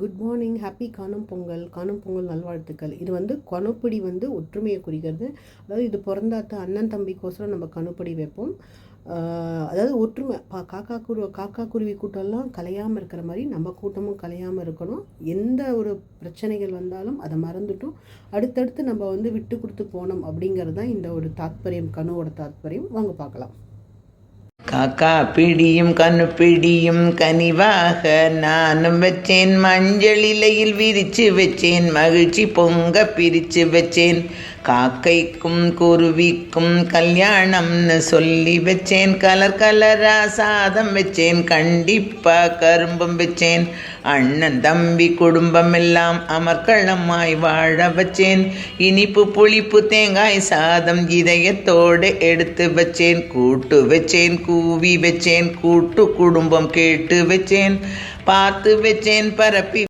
Good morning happy காணும் பொங்கல் காணும் பொங்கல் நல்வாழ்த்துக்கள். இது வந்து கணுப்படி வந்து ஒற்றுமையை குறிக்கிறது. அதாவது இது பிறந்தாத்த அண்ணன் தம்பிக்கோசரம் நம்ம கணுப்படி வைப்போம். அதாவது ஒற்றுமை பா காக்கா குரு காக்கா குருவி கூட்டம்லாம் கலையாமல் இருக்கிற மாதிரி நம்ம கூட்டமும் கலையாமல் இருக்கணும். எந்த ஒரு பிரச்சனைகள் வந்தாலும் அதை மறந்துட்டும். அடுத்தடுத்து நம்ம வந்து விட்டு கொடுத்து போனோம் அப்படிங்கிறது தான் இந்த ஒரு தாத்பரியம் கணுவோட தாத்பரியம். வாங்க பார்க்கலாம். காக்கா பிடியும் கண்ணு பிடியும் கனிவாக நானும் வச்சேன். மஞ்சள் இலையில் விரிச்சு வச்சேன். மகிழ்ச்சி பொங்க பிரிச்சு வச்சேன். காக்கைக்கும் குருவிக்கும் கல்யாணம்னு சொல்லி வச்சேன். கலர் கலரா சாதம் வச்சேன். கண்டிப்பா கரும்பும் வச்சேன். அண்ணன் தம்பி குடும்பம் எல்லாம் அமர்க்களமாய் வாழ வச்சேன். இனிப்பு புளிப்பு தேங்காய் சாதம் இதயத்தோடு எடுத்து வச்சேன். கூட்டு வச்சேன். கூ கூவி வச்சேன் கூட்டு குடும்பம் கேட்டு வச்சேன் பார்த்து வச்சேன் பரப்பி